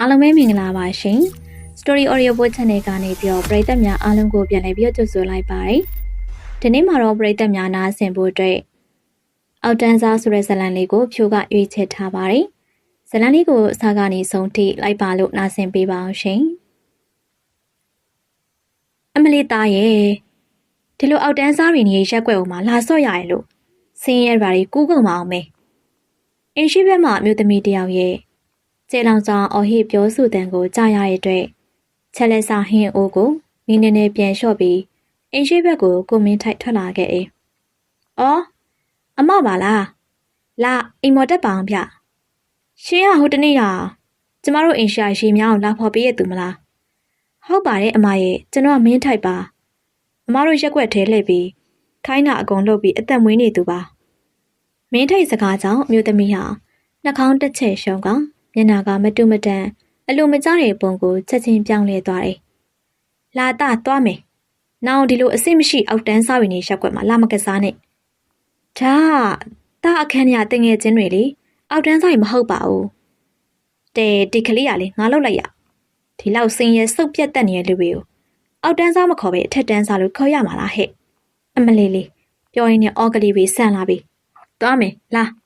အားလုံးပဲမင်္ဂလာပါရှင် Story Audio Book Channel ကနေပြီးတော့ပရိသတ်များအားလုံးကိုပြန်လည်ပြီးတော့ကြိုဆိုလိုက်ပါတယ်ဒီနေ့မှာတော့ပရိသတ်များနားဆင်ဖို့အတွက်အောက်တန်းစားဆိုတဲ့ဇာတ်လမ်းလေးကိုဖြိုးကရွေးချယ်ထားပါတယ်ဇာတ်လမ်းလေးကိုအစားကနေဆုံးထိလိုက်ပါလို့နားဆင်ပေးပါအောင်ရှင်အမလေးသားရဲ့ဒီလိုအောက်တန်းစားတွေနေရက်ွက်အောင်မှာလာဆော့ရရဲ့လို့စင်းရဲပါတွေကူးကုန်မအောင်မေအင်းရှိဘက်မှာအမျိုးသမီးတယောက်ရဲ့ ကျေလောင်ဆောင်အော်ဟစ်ပြောဆိုတဲ့ကိုကြားရတဲ့အတွက်ချက်လက်စာဟင်းအိုးကိုနင်းနေနေပြန်လျှော့ပြီးအင်းရှိဘက်ကိုကိုမင်းထိုက်ထွက်လာခဲ့တယ်။အော်အမပါလား။လာအိမ်မော်တက်ပါအောင်ဗျ။ရှင်ကဟိုတနေ့ကကျမတို့အိမ်ရှာရှည်များအောင်လာဖော်ပေးရသူမလား။ဟုတ်ပါတယ်အမရဲ့ကျွန်တော်ကမင်းထိုက်ပါ။အမတို့ရက်ွက်ထဲလှည့်ပြီးခိုင်းတာအကုန်လုပ်ပြီးအသက်မွေးနေသူပါ။မင်းထိုက်စကားကြောင့်အမျိုးသမီးဟာနှာခေါင်းတစ်ချက်ရှုံးက မျက်နာကမတုမတန်အလိုမကျတဲ့ပုံကိုချက်ချင်းပြောင်းလဲသွားတယ်။လာတာသွားမယ်။နောက်ဒီလိုအစ်စ်မရှိအောက်တန်းစားဝင်နေရက်ွက်မှာလာမကစားနဲ့။ဒါတာအခန်းရတင်ငယ်ချင်းတွေလေအောက်တန်းစားရင်မဟုတ်ပါဘူး။တဲဒီကလေးကလေငါလောက်လိုက်ရ။ဒီလောက်စင်ရဲစုပ်ပြတ်တက်နေတဲ့လူတွေကိုအောက်တန်းစားမခေါ်ပဲအထက်တန်းစားလို့ခေါ်ရမှာလားဟဲ့။အမလေးလေးပြောရင်းနဲ့အော်ကလေးပဲဆန်လာပြီ။သွားမယ်လား။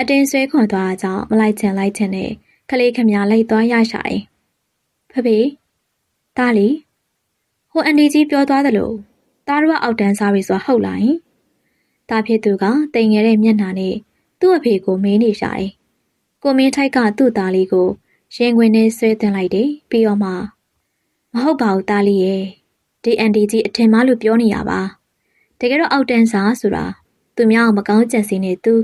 အတင်းဆွဲခွန်သွားတာကြောင့်မလိုက်ချင်လိုက်ချင်နဲ့ကလေးခမရလိုက်သွားရရှာတယ်။ဖဖေတားလီဟိုအန်ဒီကြီးပြောသွားသလိုတားတို့ကအောက်တန်းစားပြီဆိုတာဟုတ်လားယင်။တားဖြစ်သူကတိမ်ငယ်တဲ့မျက်နှာနဲ့သူ့အဖေကိုမေးနေရှာတယ်။ကိုမင်းထိုက်ကသူ့သားလေးကိုရင်ခွင်နဲ့ဆွဲတင်လိုက်တယ်ပြီးတော့မှမဟုတ်ပါဘူးတားလီရဲ့ဒီအန်ဒီကြီးအထင်မှားလို့ပြောနေရပါတကယ်တော့အောက်တန်းစားဆိုတာသူများအောင်မကောင်းကြံစီနေသူ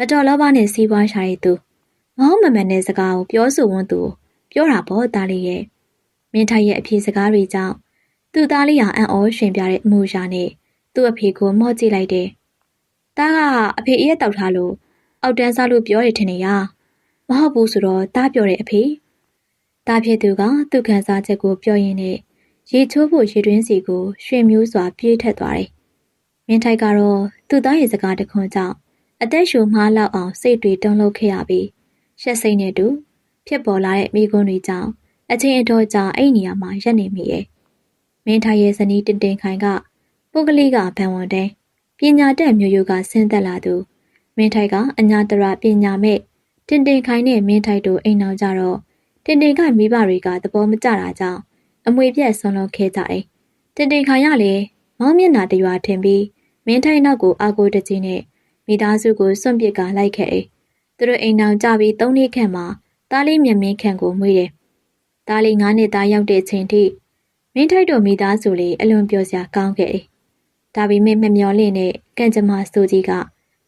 မတော်လောဘနဲ့စီးပွားရှာတဲ့သူမဟုတ်မမှန်တဲ့စကားကိုပြောဆိုဝန်းသူပြောတာပေါ့သားလေးရဲ့မင်းထိုက်ရဲ့အဖြေစကားတွေကြောင့်သူ့သားလေးဟာအံ့ဩရှင်ပြတဲ့အမှုရာနဲ့သူ့အဖေကိုမော့ကြည့်လိုက်တယ်။သားကအဖေအရက်တောက်ထားလို့အောက်တန်းစားလို့ပြောရထင်နေရမဟုတ်ဘူးဆိုတော့သားပြောတဲ့အဖေသားဖြစ်သူကသူ့ခံစားချက်ကိုပြောရင်းနဲ့ရေချိုးဖို့ရေတွင်းစီကိုရွှေမျိုးစွာပြေးထက်သွားတယ်။မင်းထိုက်ကတော့သူ့သားရဲ့စကားတခွန်းကြောင့် အသက်ရှူမှားလောက်အောင်စိတ်တွေတုန်လှုပ်ခဲ့ရပြီးရှက်စိတ်နဲ့တူဖြစ်ပေါ်လာတဲ့မိကွန်းတွေကြောင့်အချင်းအတော်ကြာအဲ့နေရာမှာရက်နေမိရဲ့။မင်းထိုင်ရဲ့ဇနီးတင်တင်ခိုင်ကပုဂ္ဂလိကဘန်ဝန်တဲပညာတတ်မျိုးရိုးကဆင်းသက်လာသူမင်းထိုက်ကအညာတရပညာမဲ့တင်တင်ခိုင်နဲ့မင်းထိုက်တို့အိမ်အောင်ကြတော့တင်တင်ခိုင်မိဘတွေကသဘောမကျတာကြောင့်အမွေပြက်ဆွန်လွန်ခဲ့ကြတယ်။တင်တင်ခိုင်ကလည်းမောင်းမျက်နှာတရွာထင်ပြီးမင်းထိုက်နောက်ကိုအာကိုတကြီးနဲ့ မိသားစုကိုစွန့်ပစ်ကလိုက်ခဲ့တယ်။သူတို့အိမ်အောင်ကြပြီးသုံးနှစ်ခန့်မှာတားလေးမြမင်းခန့်ကိုမွေးတယ်။တားလေး၅နှစ်သားရောက်တဲ့ချိန်ထိမင်းထိုက်တို့မိသားစုလေးအလွန်ပျော်စရာကောင်းခဲ့တယ်။ဒါပေမဲ့မမျော်လင့်တဲ့ကံကြမ္မာစူကြီးက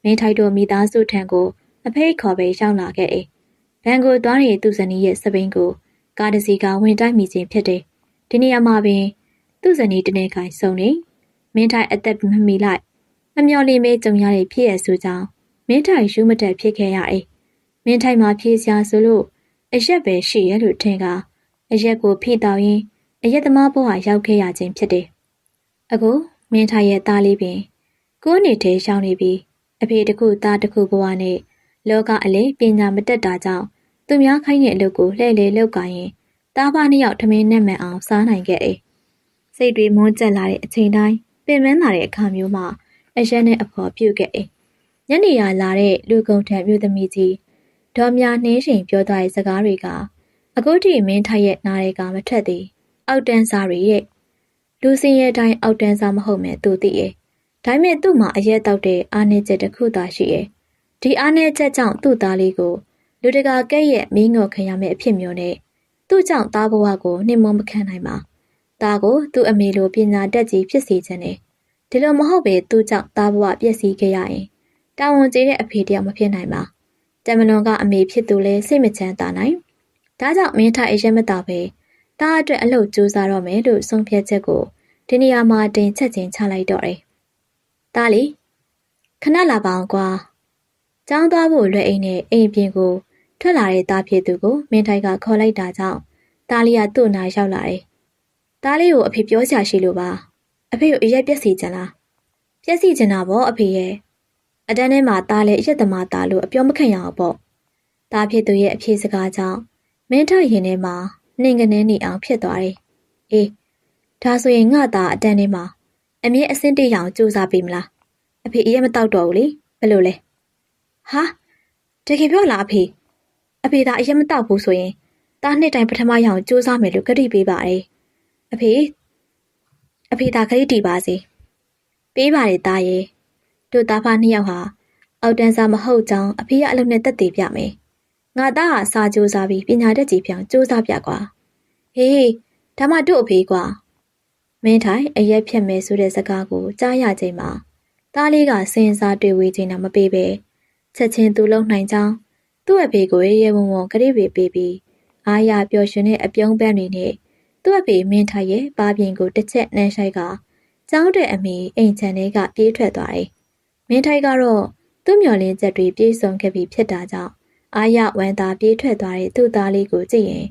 မင်းထိုက်တို့မိသားစုထံကိုအဖေးခေါ်ပဲရောက်လာခဲ့တယ်။ဘန်ကိုသွားတဲ့သူဇနီးရဲ့စပိန်ကိုကားတစ်စီးကဝင်တိုက်မိခြင်းဖြစ်တယ်။ဒီနေရာမှာပင်သူဇနီးတနေခိုင်ဆုံးနေမင်းထိုက်အသက်မမီလိုက် မမျော်လင့်မဲကြုံရတဲ့ဖြစ်ရဆိုကြောင်းမင်းထိုင်ယူမတက်ဖြစ်ခဲ့ရတယ်။မင်းထိုင်မှာဖြေစရာဆိုလို့အရက်ပဲရှိရလို့ထင်ကအရက်ကိုဖိတောင်းရင်းအရက်သမားဘဝရောက်ခဲ့ရခြင်းဖြစ်တယ်။အခုမင်းထိုင်ရဲ့သားလေးပင်ကိုးနေတဲ့ရှောင်းနေပြီးအဖေတခုသားတခုဘဝနဲ့လောကအလေပညာမတက်တာကြောင့်သူများခိုင်းတဲ့အလုပ်ကိုလှည့်လေလောက်ကရင်တားပါနှစ်ယောက်ထမင်းနဲ့မှန်အောင်စားနိုင်ခဲ့တယ်။စိတ်တွေမွန်းကျက်လာတဲ့အချိန်တိုင်းပင်ပန်းလာတဲ့အခါမျိုးမှာ အရက်နဲ့အဖော်ပြုတ်ခဲ့တယ်။ညနေရလာတဲ့လူကုန်ထံမြို့သမီးကြီးဒေါ်မြနှင်းရှင်ပြောသွားတဲ့စကားတွေက အခုထိမင်းထိုက်ရဲ့နားတွေကမထက်သေးအောက်တန်းစားတွေရဲ့လူစင်ရဲ့အတိုင်းအောက်တန်းစားမဟုတ်မဲ့သူသိရဲ့ဒါပေမဲ့သူ့မှာအရက်တောက်တဲ့အားနည်းချက်တစ်ခုသာရှိရဲ့ဒီအားနည်းချက်ကြောင့်သူ့သားလေးကိုလူတကာကဲ့ရဲ့မင်းငေါ်ခံရမယ့်အဖြစ်မျိုးနဲ့သူ့ကြောင့်သားဘဝကိုနှိမ်မမခံနိုင်ပါသားကိုသူ့အမေလိုပညာတတ်ကြီးဖြစ်စေခြင်းနဲ့ ဒီလိုမဟုတ်ပဲသူ့ကြောင့်သားဘဝပျက်စီးခဲ့ရရင်တာဝန်ကျေတဲ့အဖေတယောက်မဖြစ်နိုင်ပါတမလွန်ကအမေဖြစ်သူလဲစိတ်မချမ်းသာနိုင်ဒါကြောင့်မင်းထိုင်အရင်မတာပဲတားအတွက်အလုပ်ကြိုးစားတော့မယ်လို့ဆုံးဖြတ်ချက်ကိုဒီနေရာမှာတင်ချက်ချင်းချလိုက်တော့တယ်။ဒါလီခဏလာပါအောင်ကွာ။ចောင်းသွားဖို့လွယ်အိမ်နဲ့အိမ်ပြင်ကိုထွက်လာတဲ့သားဖြစ်သူကိုမင်းထိုက်ကခေါ်လိုက်တာကြောင့်တားလီကသူ့နာရောက်လာတယ်။တားလေးကိုအဖေပြောချာရှိလို့ပါ။ အဖေကိုအရက်ပြက်စီချင်လား။ပြက်စီချင်တာပေါ့အဖေရဲ့။အတန်းထဲမှာတားလေအရက်သမားတားလို့အပြောမခံရအောင်ပေါ့။တားဖြစ်သူရဲ့အဖြေစကားကြောင့်မမင်းထရင်ထဲမှာနှင်ကနေနေအောင်ဖြစ်သွားတယ်။အေးဒါဆိုရင်ငါသားအတန်းထဲမှာအမြင့်အဆင့်တရအောင်စူးစမ်းပေးမလား။အဖေအေးမတောက်တော့ဘူးလေဘယ်လိုလဲ။ဟာတကယ်ပြောလားအဖေအဖေသာအရင်မတောက်ဘူးဆိုရင်တားနှစ်တိုင်းပထမရအောင်စူးစမ်းမယ်လို့ကတိပေးပါတယ်။အဖေ အဖေသာခရီးတီပါစေ။ပေးပါတယ်တားရဲ့တို့သားဖာနှစ်ယောက်ဟာအောက်တန်းစားမဟုတ်ကြောင်းအဖေကအလုပ်နဲ့တက်တည်ပြမယ်။ငါသားဟာစာကြိုးစားပြီးပညာတတ်ကြီးပြောင်းစူးစမ်းပြကွာ။ဟေးဒါမှတို့အဖေကွာ။မင်းထိုင်အရက်ဖြတ်မယ်ဆိုတဲ့စကားကိုကြားရချိန်မှာသားလေးကစင်စားတွေ့ဝေးခြင်းတော့မပေးပဲချက်ချင်းသူ့လုံနိုင်ကြောင်းသူ့အဖေကိုရဲရဲဝံ့ဝံ့ကလေးတွေပေးပြီးအားရပျော်ရွှင်တဲ့အပြုံးပန်းတွေနဲ့ သူ့အဖေမင်းထိုင်ရဲ့ပါပြင်ကိုတစ်ချက်နှမ်းဆိုင်ကကျောင်းတဲ့အမိအိမ်ချန်ထဲကပြေးထွက်သွားတယ်။မင်းထိုင်ကတော့သူ့မျော်လင့်ချက်တွေပြည့်စုံခဲ့ပြီဖြစ်တာကြောင့်အာရဝမ်းသာပြေးထွက်သွားတဲ့သူ့သားလေးကိုကြည့်ရင်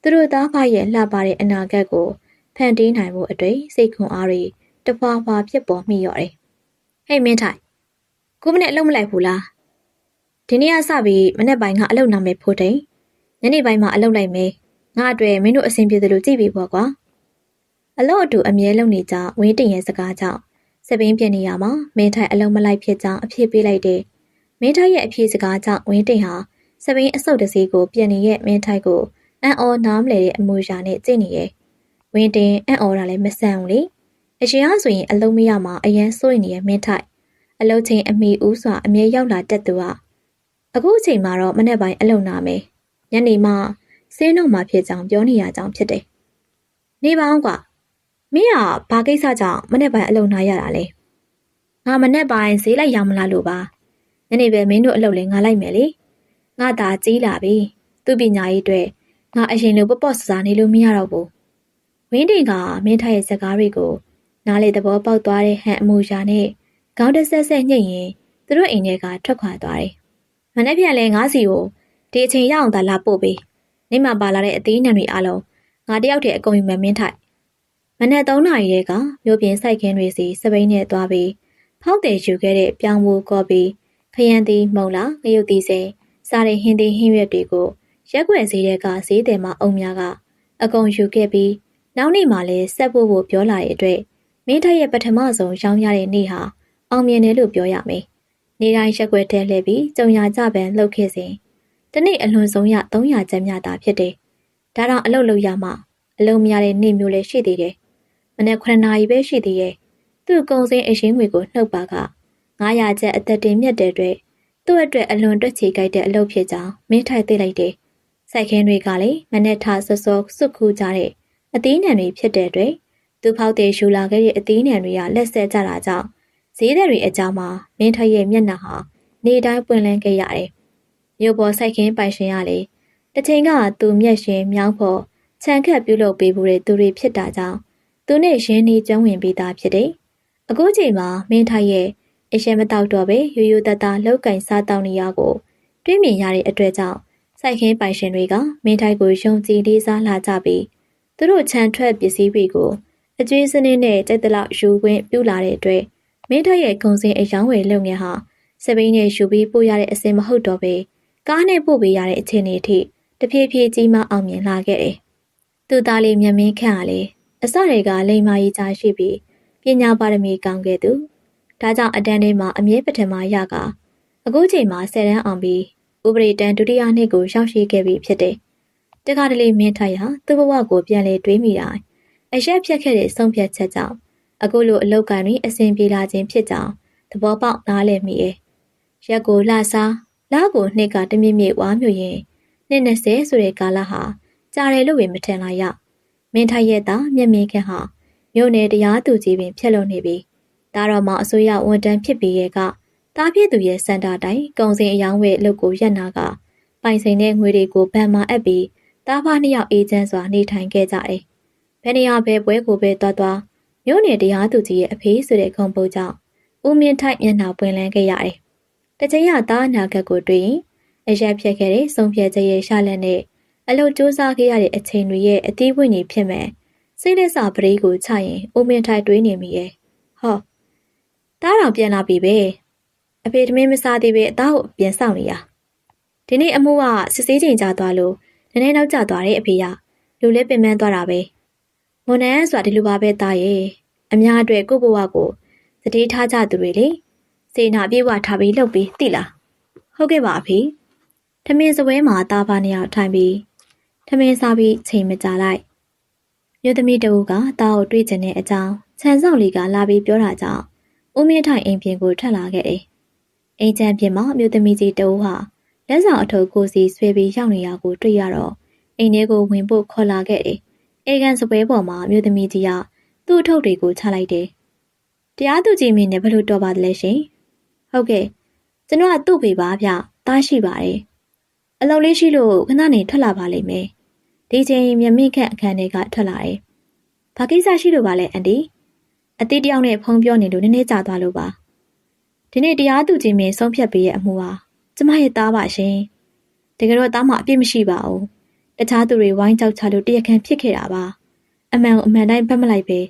သူတို့သားဖရဲ့လှပတဲ့အနာဂတ်ကိုဖန်တီးနိုင်ဖို့အတွက်စိတ်ခွန်အားတွေတဖွာဖွာဖြစ်ပေါ်မိရော်တယ်။ဟေးမင်းထိုင်ကိုမနဲ့အလုပ်မလိုက်ဘူးလား။ဒီနေ့ကစပြီးမနေ့ပိုင်းကအလုပ်နာမယ်ဖို့တိန်ညနေပိုင်းမှာအလုပ်လိုက်မယ်။ ငါအတွေ့မင်းတို့အဆင်ပြေသလိုကြည့်ပြီးပေါ့ကွာ။အလုပ်အတူအမြဲလုပ်နေကြဝင်းတင်ရဲ့စကားကြောင့်စပင်းပြနေရမှာမင်းထိုင်အလုံးမလိုက်ဖြစ်ကြောင်းအဖြစ်ပေးလိုက်တယ်။မင်းထိုင်ရဲ့အဖြစ်စကားကြောင့်ဝင်းတင်ဟာစပင်းအဆုတ်တစည်းကိုပြန်နေတဲ့မင်းထိုင်ကိုအံ့ဩနားမလဲတဲ့အမူအရာနဲ့ကြည့်နေရဲ့။ဝင်းတင်အံ့ဩတာလည်းမဆန်ဘူးလေ။အရှင်ကဆိုရင်အလုံးမရမှာအရန်စိုးနေရဲ့မင်းထိုင်အလုံးချင်းအမိဦးစွာအမြဲရောက်လာတတ်သူကအခုအချိန်မှာတော့မနေ့ပိုင်းအလုံနာမယ်။ညနေမှ စင်းတို့မှဖြစ်ကြောင်ပြောနေရကြောင်ဖြစ်တယ်။နေပါအောင်ကွာ။မင်းကဘာကိစ္စကြောင့်မနေ့ပိုင်းအလုံနာရတာလဲ။ငါမနေ့ပိုင်းဈေးလိုက်ရမလားလို့ပါ။ညနေပဲမင်းတို့အလုပ်လဲငါလိုက်မယ်လေ။ငါသာကြီးလာပြီ။သူ့ပညာရေးအတွက်ငါအရင်လိုပေါ့ပေါ့ဆဆနေလို့မရတော့ဘူး။ဝင်းတင်ကမင်းထားရဲ့စကားတွေကိုနားလေသဘောပေါက်သွားတဲ့ဟန်အမူအရာနဲ့ခေါင်းတဆက်ဆက်ညှိရင်သူတို့အိမ်ထဲကထွက်ခွာသွားတယ်။မနေ့ပြန်လဲငါးစီကိုဒီအချိန်ရအောင်သာလာပို့ပေး။ နေမှာပါလာတဲ့အသေးနှံတွေအားလုံးငါတယောက်တည်းအကုန်ယူမယ်မင်းထိုက်။မနေ့3နာရီတည်းကမြို့ပြင်စိုက်ခင်းတွေစီစပိန်နဲ့သွားပြီးဖောက်တယ်ယူခဲ့တဲ့ပြောင်းမိုးကော်ပီခရမ်းသီးမုံလာငရုတ်သီးစိစားတဲ့ဟင်းသီးဟင်းရွက်တွေကိုရက်ွက်ဈေးတဲ့ကဈေးတယ်မှာအုံများကအကုန်ယူခဲ့ပြီးနောက်နေ့မှလည်းဆက်ဖို့ဖို့ပြောလာတဲ့အတွက်မင်းထက်ရဲ့ပထမဆုံးရောင်းရတဲ့နေ့ဟာအောင်မြင်တယ်လို့ပြောရမယ်။နေတိုင်းရက်ွက်တဲလှည့်ပြီးကြုံရကြပန်လှုပ်ခဲ့စဉ် တနေ့အလွန်ဆုံးရ300ကျပ်မြတာဖြစ်တယ်။ဒါတော့အလုပ်လုပ်ရမှအလုံးမရတဲ့နေ့မျိုးလည်းရှိသေးတယ်။မနေ့9နာရီပဲရှိသေးရဲ့။သူ့ကုံစင်းအရင်ငွေကိုနှုတ်ပါက900ကျပ်အသက်တင်မြတ်တဲ့အတွက်သူ့အတွက်အလွန်တွက်ချေကြိုက်တဲ့အလုပ်ဖြစ်ကြောင်းမင်းထိုက်သိလိုက်တယ်။စိုက်ခင်းတွေကလည်းမနေ့ထားစောစောစွတ်ခူးကြတဲ့အသီးနှံတွေဖြစ်တဲ့အတွက်သူဖောက်တဲ့ရှူလာခဲ့တဲ့အသီးနှံတွေကလက်ဆက်ကြတာကြောင့်ဈေးသည်တွေအကြောင်းမှာမင်းထက်ရဲ့မျက်နှာဟာနေတိုင်းပွင့်လန်းခဲ့ရတယ်။ မြို့ပေါ်စိုက်ခင်းပိုင်ရှင်ရလေတစ်ချိန်ကသူမျက်ရှင်မြောင်းဖို့ခြံခတ်ပြုလုပ်ပေးဖို့တဲ့သူတွေဖြစ်တာကြောင့်သူနဲ့ရင်းနှီးကျွမ်းဝင်ပြီးသားဖြစ်တယ်။အခုချိန်မှာမင်းထက်ရဲ့အရှင်မတောက်တော့ပဲရိုးရိုးတသားလောက်ကင်စားတောင်းနေရကိုတွေးမြင်ရတဲ့အတွက်ကြောင့်စိုက်ခင်းပိုင်ရှင်တွေကမင်းထိုက်ကိုယုံကြည်လေးစားလာကြပြီးသူတို့ခြံထွက်ပစ္စည်းတွေကိုအကျွေးစနစ်နဲ့တိုက်တလောက်ယူခွင့်ပြုလာတဲ့အတွက်မင်းထက်ရဲ့ဂုံစင်အယောင်းဝယ်လုပ်ငန်းဟာစပိန်နဲ့ယူပြီးပို့ရတဲ့အစင်မဟုတ်တော့ပဲ ကားနဲ့ပို့ပေးရတဲ့အခြေအနေအထိတဖြည်းဖြည်းကြီးမားအောင်မြင်လာခဲ့တယ်။သူ့သားလေးမျက်မင်းခန့်ဟာလေအစတွေကလိမ္မာရေးချရှိပြီးပညာပါရမီကောင်းခဲ့သူ။ဒါကြောင့်အတန်းထဲမှာအမြဲပထမရကအခုချိန်မှာဆယ်တန်းအောင်ပြီးဥပဒေတန်းဒုတိယနှစ်ကိုရောက်ရှိခဲ့ပြီဖြစ်တယ်။တခါတလေမင်းထိုက်ဟာသူ့ဘဝကိုပြန်လေတွေးမိတာအရက်ဖြတ်ခဲ့တဲ့ဆုံးဖြတ်ချက်ကြောင့်အခုလိုအလောက်ကန်တွေအစဉ်ပြေလာခြင်းဖြစ်ကြောင်းသဘောပေါက်နားလည်မိရဲ့။ရက်ကိုလှစား လာကိုနှစ်ကတမြင့်မြင့်ဝါမြို့ရင်နှစ်20ဆိုတဲ့ကာလဟာကြားတယ်လို့ဝင်မထင်လိုက်ရ။မင်းထိုက်ရဲ့သားမျက်မြင်ခန့်ဟာမြို့နယ်တရားသူကြီးပင်ဖြစ်လို့နေပြီ။ဒါတော့မှအစိုးရဝန်တန်းဖြစ်ပြီးရဲ့ကတားပြည့်သူရဲ့စန္ဒာတိုင်ကုံစင်အယောင်းဝဲအလုပ်ကိုရက်နာကပိုင်ဆိုင်တဲ့ငွေတွေကိုဗန်မာအပ်ပြီးတားဖားနှစ်ယောက်အေးချမ်းစွာနေထိုင်ခဲ့ကြတယ်။ဘယ်နေရာပဲပွဲကိုပဲတွားတွားမြို့နယ်တရားသူကြီးရဲ့အဖေးဆိုတဲ့ခုံပုတ်ကြောင့်ဦးမြင့်ထိုက်မျက်နှာပွင့်လန်းခဲ့ရတယ်။ တချိန်ရသားအနာဂတ်ကိုတွေ့ရင်အရက်ဖြတ်ခဲ့တဲ့ဆုံးဖြတ်ချက်ရဲ့ရှာလက်နဲ့အလုတ်စူးစမ်းခဲ့ရတဲ့အချိန်တွေရဲ့အသီးဝိညာဉ်ဖြစ်မဲ့စိတ်လက်စာပရိကိုချရင်ဦးမြင့်ထိုက်တွေးနေမိရဲ့။ဟောတားတော်ပြန်လာပြီပဲ။အဖေသမင်းမစားသေးပဲအသားကိုပြန်ဆောင်နေရ။ဒီနေ့အမှုကစစ်ဆေးချိန်ကြာသွားလို့နည်းနည်းနောက်ကျသွားတယ်အဖေရလူလေးပင်ပန်းသွားတာပဲမွန်နန်းဆိုတာဒီလိုပါပဲသားရဲ့အများအတွက်ကိုယ့်ဘဝကိုစတေးထားကြသူတွေလေ စေနာပြေဝထားပြီးလှုပ်ပြီးသိလားဟုတ်ကဲ့ပါအဖေထမင်းစပွဲမှာသားပါနှစ်ယောက်ထိုင်ပြီးထမင်းစားပြီးချိန်မကြာလိုက်မြို့သမီးတဦးကသားကိုတွေးကျင်တဲ့အကြောင်းခြံစောင့်လေးကလာပြီးပြောတာကြောင့်ဦးမင်းထိုင်အိမ်ပြင်ကိုထပ်လာခဲ့တယ်အိမ်ချမ်းပြင်မှာမြို့သမီးကြီးတဦးဟာလက်ဆောင်အထုပ်ကိုစီဆွဲပြီးရောက်နေရကိုတွေ့ရတော့အိမ်ထဲကိုဝင်ဖို့ခေါ်လာခဲ့တယ်အေကန်စပွဲပေါ်မှာမြို့သမီးကြီးကသူ့အထုပ်တွေကိုချလိုက်တယ်တရားသူကြီးမင်းနဲ့ဘယ်လိုတော်ပါသလဲရှင် ဟုတ်ကဲ့ကျွန်တော်ကသူ့ဖေပါဗျတားရှိပါတယ်အလုံးလေးရှိလို့ခဏနေထွက်လာပါလိမ့်မယ်ဒီချိန်မြမင်းခန့်အခန်းထဲကထွက်လာတယ်ဘာကိစ္စရှိလို့ပါလဲအန်ဒီအတိတယောက်နဲ့ဖုန်းပြောနေလို့နည်းနည်းကြာသွားလို့ပါဒီနေ့တရားသူကြီးမင်းဆုံးဖြတ်ပေးရဲ့အမှုဟာကျမရဲ့သားပါရှင်တကယ်တော့သားမအပြစ်မရှိပါဘူးတခြားသူတွေဝိုင်းကြောက်ချလို့တရားခံဖြစ်ခဲ့တာပါအမှန်ကိုအမှန်တိုင်းပတ်မလိုက်ပဲ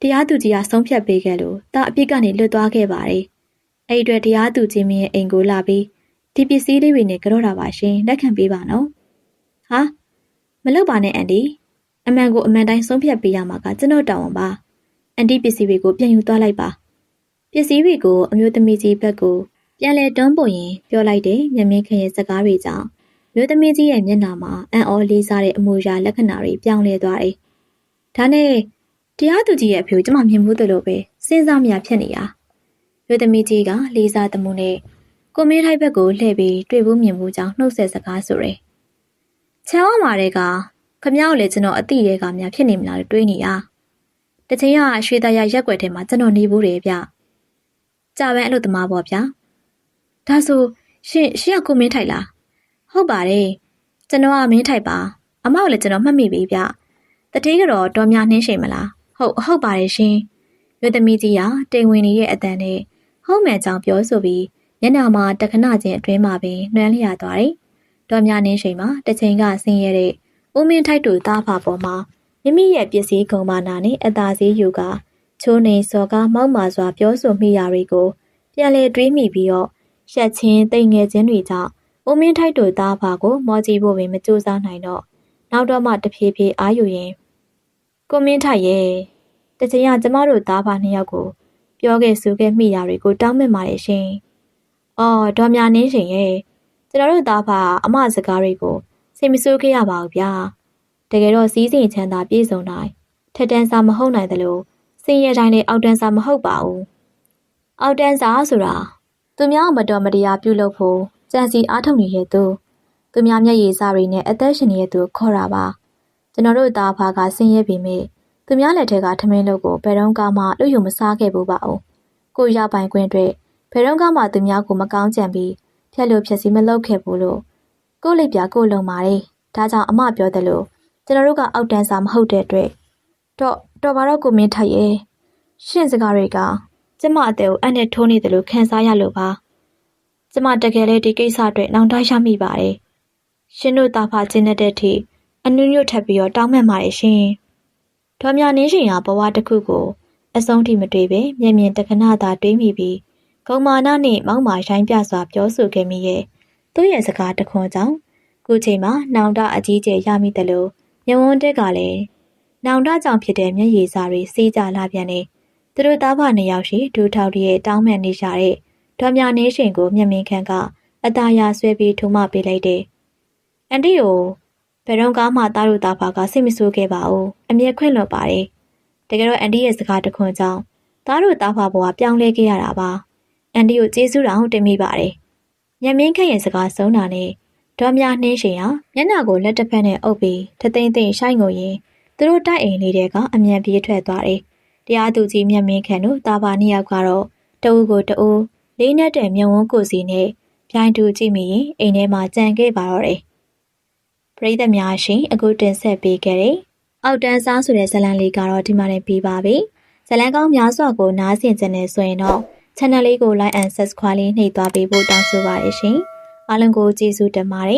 တရားသူကြီးကဆုံးဖြတ်ပေးခဲ့လို့သားအပြစ်ကနေလွတ်သွားခဲ့ပါတယ် အဲ့ဒီအတွက်တရားသူကြီးမင်းရဲ့အိမ်ကိုလာပြီးဒီပစ္စည်းလေးတွေနဲ့ကြောတာပါရှင်လက်ခံပေးပါနော်ဟာမလုပ်ပါနဲ့အန်ဒီအမှန်ကိုအမှန်တိုင်းဆုံးဖြတ်ပေးရမှာကကျွန်တော်တောင်းပါအန်တီပစ္စည်းတွေကိုပြန်ယူသွားလိုက်ပါပစ္စည်းတွေကိုအမျိုးသမီးကြီးဘက်ကိုပြန်လဲတွန်းပို့ရင်ပြောလိုက်တဲ့မြမင်းခင်ရဲ့စကားတွေကြောင့်မျိုးသမီးကြီးရဲ့မျက်နှာမှာအံ့ဩလေးစားတဲ့အမူအရာလက္ခဏာတွေပြောင်းလဲသွားတယ်။ဒါနဲ့တရားသူကြီးရဲ့အဖေကိုကျမမြင်မှုသလိုပဲစဉ်းစားမရဖြစ်နေတာ။ မျိုးသမီးကြီးကလေးစားသမှုနဲ့ကိုမင်းထိုက်ဘက်ကိုလှည့်ပြီးတွေ့ဘူးမြင်ဘူးကြောင်းနှုတ်ဆက်စကားဆိုတယ်။ချမ်းအောင်မာတဲ့ကခမရောက်လေကျွန်တော်အတိတွေကများဖြစ်နေမလားတွေးနေတာ။တချိန်ကရွှေတရရက်ွက်ထဲမှာကျွန်တော်နေဘူးတယ်ဗျ။ကြာပန်းအလုပ်သမားပေါ့ဗျာ။ဒါဆိုရှင်ရှင်ကကိုမင်းထိုက်လား။ဟုတ်ပါတယ်။ကျွန်တော်ကမင်းထိုက်ပါ။အမောက်လည်းကျွန်တော်မှတ်မိပြီဗျ။တတိကတော့တော်များနှင်းရှိန်မလား။ဟုတ်ဟုတ်ပါတယ်ရှင်။မြို့သမီးကြီးကတိမ်ဝင်နေရဲ့အတန်နဲ့ ဟုတ်မှန်ကြောင်ပြောဆိုပြီးမျက်နှာမှာတခဏချင်းအတွင်းမှာပင်နှွမ်းလျာသွားတယ်။တော်များနှင်းရှိန်မှာတစ်ချိန်ကဆင်းရဲတဲ့ဦးမင်းထိုက်တို့သားဖာပေါ်မှာမိမိရဲ့ပစ္စည်းကုံမာနာနဲ့အသာစီးယူကချိုးနေစော်ကားမောက်မာစွာပြောဆိုမိရာတွေကိုပြန်လည်တွေးမိပြီးတော့ရှက်ချင်းတိမ်ငယ်ခြင်းတွေကြောင့်ဦးမင်းထိုက်တို့သားဖာကိုမောကြည့်ဖို့ပင်မကြိုးစားနိုင်တော့နောက်တော့မှတဖြည်းဖြည်းအားယူရင်ကိုမင်းထိုက်ရဲ့တချင်ကကျမတို့သားဖာနှစ်ယောက်ကို ပြောခဲ့ဆိုခဲ့မိရာတွေကိုတောင်းပန်ပါတယ်ရှင်။အော်ဒေါ်မြနင်းရှင်ရဲ့ကျွန်တော်တို့သားဖာအမစကားတွေကိုစိတ်မဆိုးခဲ့ရပါဘူးဗျာတကယ်တော့စီးစိမ်ချမ်းသာပြည့်စုံတိုင်းထက်တန်းစာမဟုတ်နိုင်သလိုစင်ရတိုင်းလည်းအောက်တန်းစာမဟုတ်ပါဘူးအောက်တန်းစာဆိုတာသူများမတော်မတရားပြုလုပ်ဖို့ကြံစီအားထုတ်နေတဲ့သူသူများမျက်ရည်စာတွေနဲ့အသက်ရှင်နေတဲ့သူခေါ်တာပါကျွန်တော်တို့သားဖာကဆင်းရဲပေမဲ့ သူများလက်ထက်ကထမင်းလုပ်ကိုဘယ်တော့မှလူယူမစားခဲ့ဘူးပါဘူးကိုရပိုင်ခွင့်အတွက်ဘယ်တော့မှသူများကိုမကောင်းကြံပြီးဖြက်လို့ဖြက်စီမလုပ်ခဲ့ဘူးလို့ကိုလိပ်ပြကိုလုံပါတယ်ဒါကြောင့်အမပြောတယ်လို့ကျွန်တော်တို့ကအောက်တန်းစာမဟုတ်တဲ့အတွက်တော့တော်ပါတော့ကိုမင်းထိုက်ရဲ့ရှင့်စကားတွေကကျမအသေးကိုအနဲ့ထိုးနေတယ်လို့ခံစားရလို့ပါကျမတကယ်လည်းဒီကိစ္စအတွက်နောင်တရမိပါတယ်ရှင်တို့တာဖာကျင်းတဲ့အထိအနုညွတ်ထပ်ပြီးတော့တောင်းမှန်ပါတယ်ရှင် ဒေါ်မြနင်းရှင်ကဘဝတစ်ခုကိုအဆုံးထိမတွေ့ပဲမြင်မြင်တခဏသာတွေးမိပြီးဂုံမာနနဲ့မောက်မာရိုင်းပြစွာပြောဆိုခဲ့မိရဲ့သူ့ရဲ့စကားတခွန်းကြောင့်ခုချိန်မှာနောင်တအကြီးကျယ်ရမိတယ်လို့မြဝန်းတက်ကလည်းနောင်တကြောင့်ဖြစ်တဲ့မျက်ရည်စာတွေစီးကြလာပြန်နေသူတို့သားဖနှစ်ယောက်ရှိဒူထောက်တရဲ့တောင်းမှန်နေကြတဲ့ဒေါ်မြနေရှင်ကိုမျက်မင်းခန့်ကအตาရဆွဲပြီးထုံမပေးလိုက်တယ်။အန်တီကို ဘယ်တော့မှသားတို့သားဖကစိတ်မဆိုးခဲ့ပါဘူး။အမျက်ခွင့်လွတ်ပါတယ်။တကယ်တော့အန်တီရဲ့စကားတခွန်းကြောင့်သားတို့သားဖဘဝပြောင်းလဲခဲ့ရတာပါ။အန်တီကိုကျေးဇူးတော်တင်မိပါတယ်။မျက်မင်းခန့်ရဲ့စကားဆုံးတာနဲ့ဒေါ်မြနှင်းရှင်ဟာမျက်နှာကိုလက်တစ်ဖက်နဲ့အုပ်ပြီးထသိမ့်သိမ့်ရှိုင်းကိုရင်သူတို့တိုက်အိမ်လေးတဲကအမြန်ပြေးထွက်သွားတယ်။တရားသူကြီးမျက်မင်းခန့်တို့တာပါနှစ်ယောက်ကတော့တအူးကိုတအူးလေးနဲ့တဲ့မျက်ဝန်းကိုစီနဲ့ပြိုင်တူကြည့်မိရင်အိမ်ထဲမှာကြံခဲ့ပါတော့တယ်။ ပရိသတ်များရှင်အခုတင်ဆက်ပေးခဲ့တဲ့အောက်တန်းစားဆိုတဲ့ဇလံလေးကတော့ဒီမှာနေပြီးပါပြီ။ဇလံကောင်းများစွာကိုနားဆင်ကြနေဆိုရင်တော့ channel လေးကို like and subscribe လေးနှိပ်သွားပေးဖို့တောင်းဆိုပါရရှင်။အားလုံးကိုကျေးဇူးတင်ပါတယ်